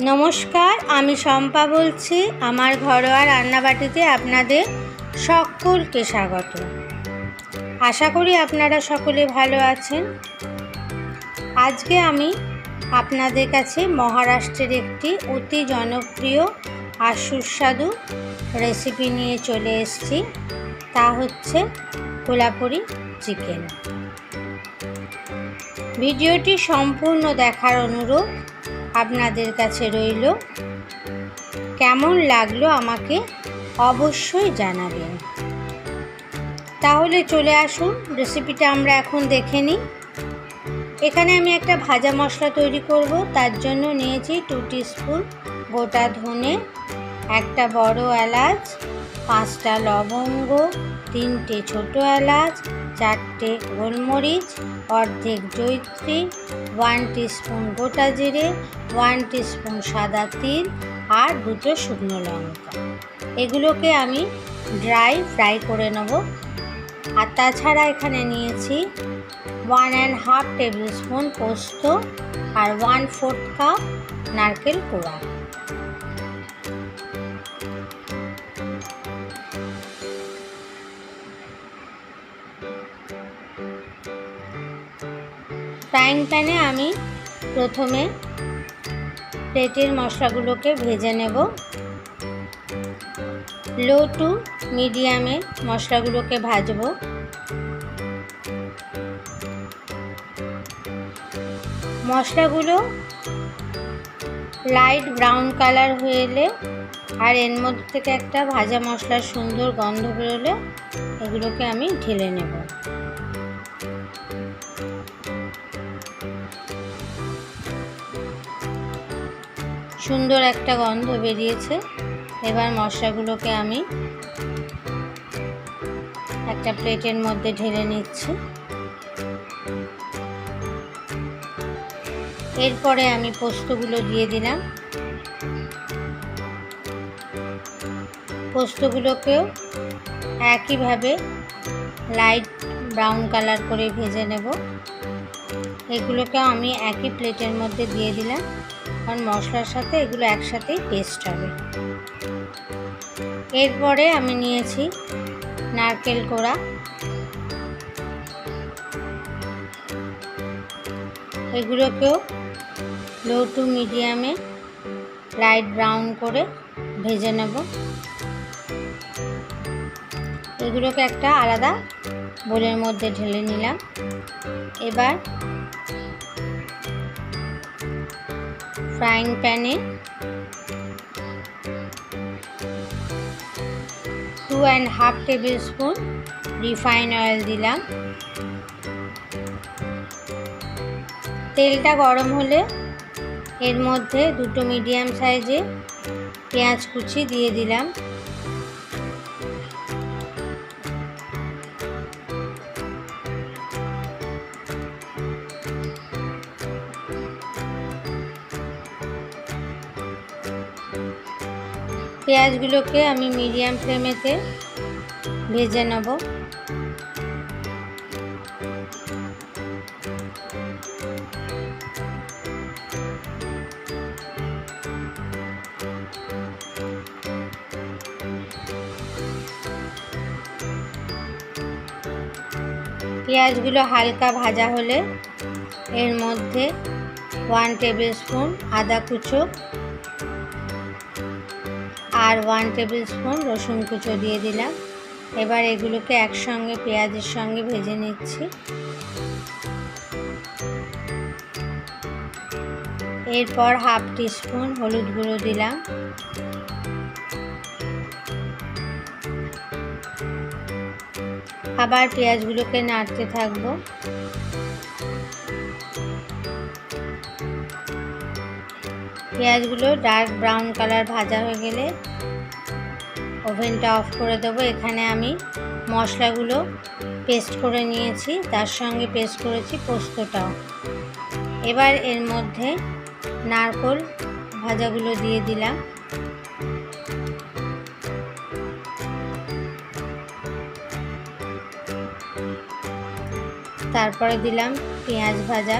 নমস্কার, আমি শম্পা বলছি। আমার ঘরোয়া রান্নাবাটিতে আপনাদের সকলকে স্বাগত। আশা করি আপনারা সকলে ভালো আছেন। আজকে আমি আপনাদের কাছে মহারাষ্ট্রের একটি অতি জনপ্রিয় আর সুস্বাদু রেসিপি নিয়ে চলে এসেছি। তা হচ্ছে কোলাপুরি চিকেন। ভিডিওটি সম্পূর্ণ দেখার অনুরোধ আপনাদের কাছে রইল। কেমন লাগল আমাকে অবশ্যই জানাবেন। তাহলে চলে আসুন রেসিপিটা আমরা এখন দেখে নিই। এখানে আমি একটা ভাজা মশলা তৈরি করব, তার জন্য নিয়েছি টু স্পুন গোটা ধনে, একটা বড় এলাচ, পাঁচটা লবঙ্গ, তিনটে ছোট এলাচ চারটে গোলমরিচ, অর্ধেক জৈত্রী ওয়ান স্পুন গোটা জিরে ওয়ান স্পুন সাদা তিল আর দুটো শুকনো লঙ্কা। এগুলোকে আমি ড্রাই ফ্রাই করে নেব। আর তাছাড়া এখানে নিয়েছি one and half tablespoon পোস্ত আর ওয়ান ফোর্থ কাপ নারকেল কোড়া। ফ্রাইং প্যানে আমি প্রথমে প্লেটের মশলাগুলোকে ভেজে নেব। লো টু মিডিয়ামে মশলাগুলোকে ভাজবো। মশলাগুলো লাইট ব্রাউন কালার হয়ে এলে আর এর মধ্যে থেকে একটা ভাজা মশলার সুন্দর গন্ধ বেরোলে এগুলোকে আমি ঢেলে নেব। সুন্দর একটা গন্ধ বেরিয়েছে। এবার মশলাগুলোকে আমি একটা প্লেটের মধ্যে ঢেলে নিচ্ছি। এরপরে আমি পোস্তগুলো দিয়ে দিলাম। পোস্তগুলোকেও একইভাবে লাইট ব্রাউন কালার করে ভেজে নেব। এগুলোকেও আমি একই প্লেটের মধ্যে দিয়ে দিলাম। কারণ মশলার সাথে এগুলো একসাথেই পেস্ট হবে। এরপরে আমি নিয়েছি নারকেল কোড়া। এগুলোকেও লো টু মিডিয়ামে লাইট ব্রাউন করে ভেজে নেব। এগুলোকে একটা আলাদা বোলের মধ্যে ঢেলে নিলাম। এবার ফ্রাইং প্যানে two and half tablespoon refine oil দিলাম। তেলটা গরম হলে এর মধ্যে দুটো মিডিয়াম সাইজে পেঁয়াজ কুচি দিয়ে দিলাম। পেঁয়াজগুলোকে আমি মিডিয়াম ফ্লেমেতে ভেজে নেব। পেঁয়াজগুলো হালকা ভাজা হলে এর মধ্যে ওয়ান টেবিল স্পুন আদা কুচো আর ওয়ান টেবিল স্পুন রসুন কুচো দিয়ে দিলাম। এবার এগুলোকে একসঙ্গে পেঁয়াজের সঙ্গে ভেজে নিচ্ছি। এরপর হাফ টিস্পুন হলুদ গুঁড়ো দিলাম। আবার পেঁয়াজগুলোকে নাড়তে থাকব। পেঁয়াজগুলো ডার্ক ব্রাউন কালার ভাজা হয়ে গেলে ওভেনটা অফ করে দেবো। এখানে আমি মশলাগুলো পেস্ট করে নিয়েছি, তার সঙ্গে পেস্ট করেছি পোস্তটাও। এবার এর মধ্যে নারকোল ভাজাগুলো দিয়ে দিলাম। তারপরে দিলাম পেঁয়াজ ভাজা।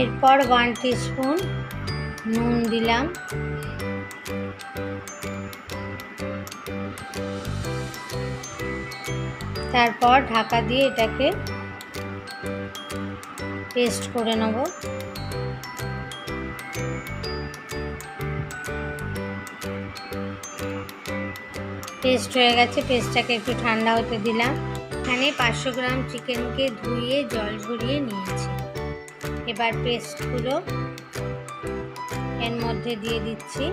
এরপর ওয়ান স্পুন নুন দিলাম। তারপর ঢাকা দিয়ে এটাকে পেস্ট করে নেব। পেস্ট হয়ে গেছে পেস্টটাকে একটু ঠান্ডা হতে দিলাম। এখানে পাঁচশো গ্রাম চিকেনকে ধুয়ে জল ঝরিয়ে নিয়েছি। এবার পেস্টগুলো এর মধ্যে দিয়ে দিচ্ছি।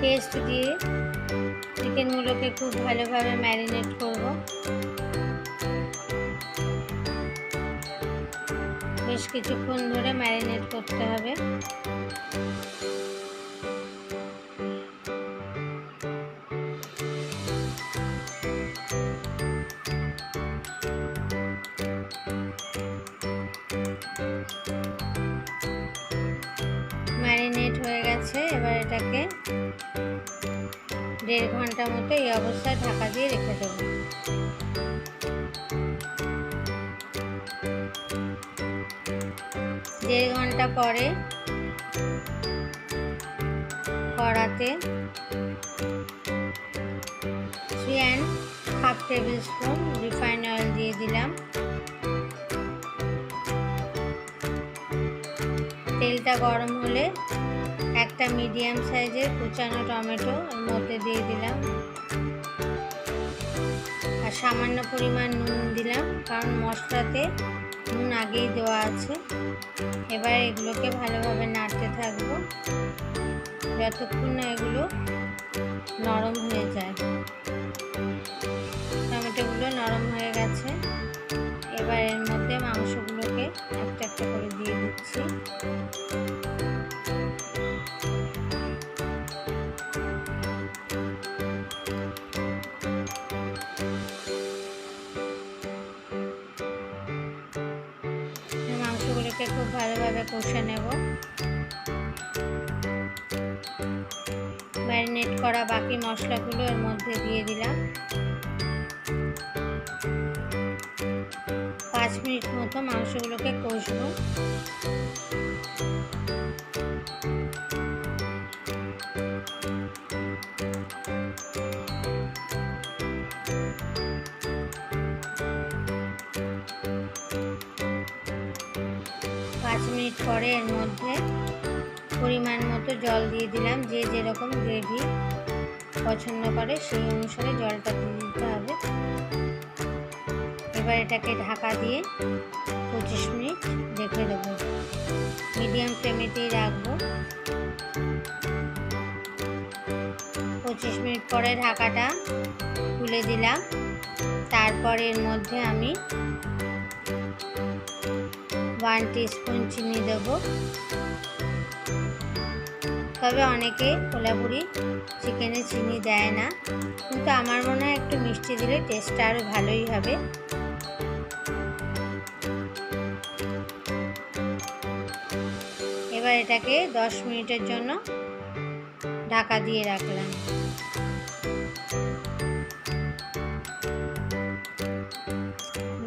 পেস্ট দিয়ে চিকেনগুলোকে খুব ভালোভাবে ম্যারিনেট করব। বেশ কিছুক্ষণ ধরে ম্যারিনেট করতে হবে। ম্যারিনেট হয়ে গেছে, এবার এটাকে দেড় ঘণ্টা মতো এই অবস্থায় ঢাকা দিয়ে রেখে দেবো। দেড় ঘণ্টা পরে কড়াতে three and half tablespoon refine oil দিয়ে দিলাম। তেলটা গরম হলে একটা মিডিয়াম সাইজের কুচানো টমেটো এর মধ্যে দিয়ে দিলাম। আর সামান্য পরিমাণ নুন দিলাম, কারণ মশলাতে নুন আগেই দেওয়া আছে। এবার এগুলোকে ভালোভাবে নাড়তে থাকব, যতক্ষণ না এগুলো নরম হয়ে যায়। টমেটোগুলো নরম হয়ে গেছে। কষে নেব। ম্যারিনেট করা বাকি মশলাগুলো এর মধ্যে দিয়ে দিলাম। পাঁচ মিনিট মতো মাংসগুলোকে কষবো। পাঁচ মিনিট পরে এর মধ্যে পরিমাণ মতো জল দিয়ে দিলাম। যে যেরকম গ্রেভি পছন্দ করে সেই অনুসারে জলটা দিয়ে দিতে হবে। এবার এটাকে ঢাকা দিয়ে পঁচিশ মিনিট রেখে দেবো। মিডিয়াম ফ্লেমেতেই রাখব। পঁচিশ মিনিট পরে ঢাকাটা খুলে দিলাম। তারপর এর মধ্যে আমি ওয়ান স্পুন চিনি দেবো। তবে অনেকে কোলাপুরি চিকেনে চিনি দেয় না। কিন্তু আমার মনে হয় একটু মিষ্টি দিলে টেস্টটা আরও ভালোই হবে। এবার এটাকে দশ মিনিটের জন্য ঢাকা দিয়ে রাখলাম।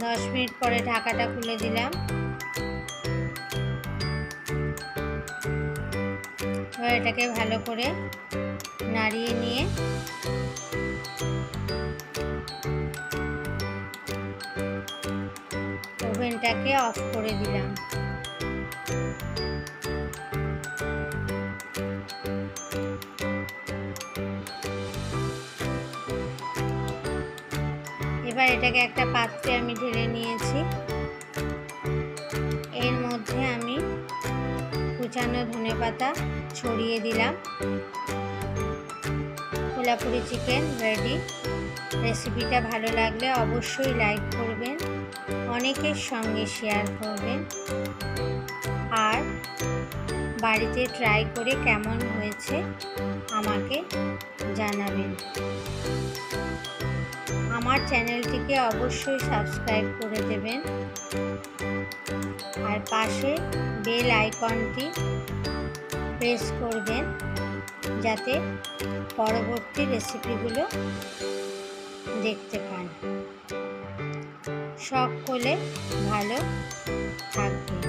দশ মিনিট পরে ঢাকাটা খুলে দিলাম। এবার এটাকে ভালো করে নাড়িয়ে নিয়ে ওভেনটাকে অফ করে দিলাম। এবার এটাকে একটা পাত্রে আমি ঢেলে নিয়েছি। এর মধ্যে আমি কুচানো ধনে পাতা ছড়িয়ে দিলাম। Kolhapuri chicken ready. রেসিপিটা ভালো লাগলে অবশ্যই লাইক করবেন, অনেকের সঙ্গে শেয়ার করবেন। আর বাড়িতে ট্রাই করে কেমন হয়েছে আমাকে জানাবেন। আমার চ্যানেলটিকে অবশ্যই সাবস্ক্রাইব করে দেবেন। আর পাশে বেল আইকনটি প্রেস করবেন যাতে পরবর্তী রেসিপিগুলো দেখতে পান। সকলে ভালো থাকবেন।